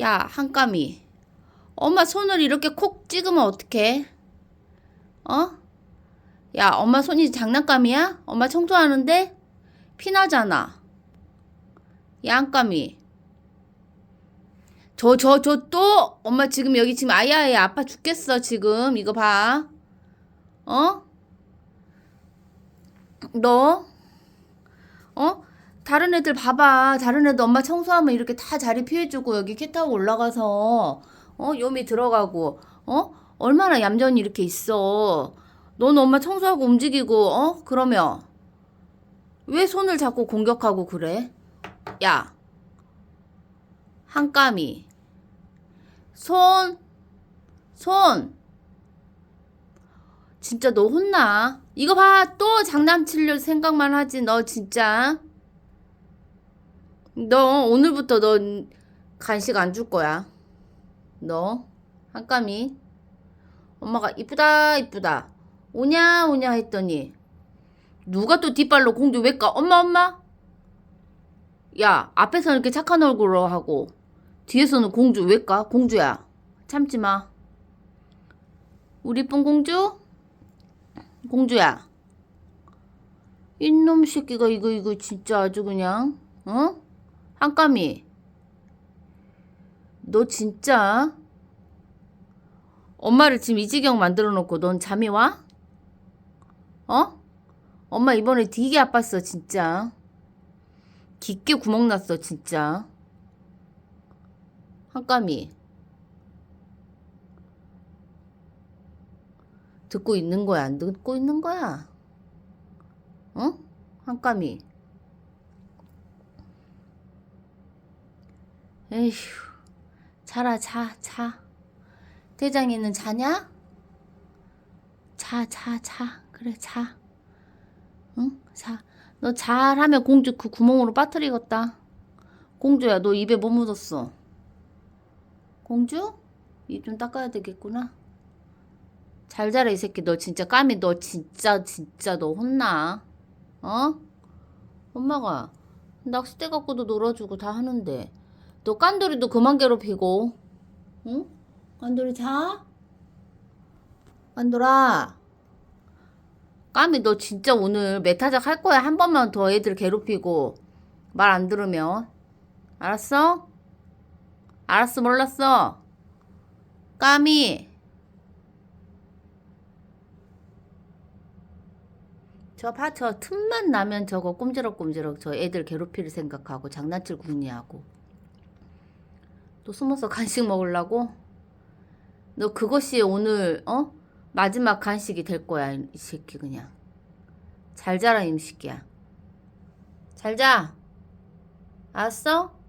야, 한까미. 엄마 손을 이렇게 콕 찍으면 어떡해? 어? 야, 엄마 손이 장난감이야? 엄마 청소하는데? 피나잖아. 야, 한까미. 저, 저, 저 또? 엄마 지금 여기 지금 아야야 아파 죽겠어, 지금. 이거 봐. 어? 너? 어? 다른 애들 봐봐. 다른 애들 엄마 청소하면 이렇게 다 자리 피해주고 여기 키 타고 올라가서 어 요미 들어가고 어 얼마나 얌전히 이렇게 있어. 넌 엄마 청소하고 움직이고 어 그러면 왜 손을 자꾸 공격하고 그래? 야 한까미 손 손. 진짜 너 혼나. 이거 봐. 또 장난치려 생각만 하지. 너 진짜. 너 오늘부터 너 간식 안 줄 거야. 너 한까미 엄마가 이쁘다 이쁘다 오냐 오냐 했더니 누가 또 뒷발로 공주 왜 까? 엄마 엄마? 야 앞에서는 이렇게 착한 얼굴로 하고 뒤에서는 공주 왜 까? 공주야 참지 마. 우리 이쁜 공주? 공주야. 이놈 새끼가 이거 이거 진짜 아주 그냥 어? 한까미. 너 진짜 엄마를 지금 이 지경 만들어 놓고 넌 잠이 와? 어? 엄마 이번에 되게 아팠어 진짜. 깊게 구멍 났어 진짜. 한까미. 듣고 있는 거야 안 듣고 있는 거야? 어? 한까미. 에휴, 자라, 자, 자. 대장이는 자냐? 자, 자, 자. 그래, 자. 응? 자. 너 잘하면 공주 그 구멍으로 빠뜨리겠다. 공주야, 너 입에 뭐 묻었어? 공주? 입 좀 닦아야 되겠구나. 잘 자라, 이 새끼. 너 진짜 까미, 너 진짜, 진짜 너 혼나. 어? 엄마가 낚싯대 갖고도 놀아주고 다 하는데. 너 깐돌이도 그만 괴롭히고. 응? 깐돌이 자? 깐돌아. 까미 너 진짜 오늘 메타작 할 거야. 한 번만 더 애들 괴롭히고 말 안 들으면. 알았어? 알았어 몰랐어? 까미. 저 봐, 저 틈만 나면 저거 꼼지럭꼼지럭 저 애들 괴롭힐 생각하고 장난칠 궁리하고. 또 숨어서 간식 먹으려고? 너 그것이 오늘 어? 마지막 간식이 될 거야 이 새끼 그냥 잘 자라 이 새끼야 잘자 알았어?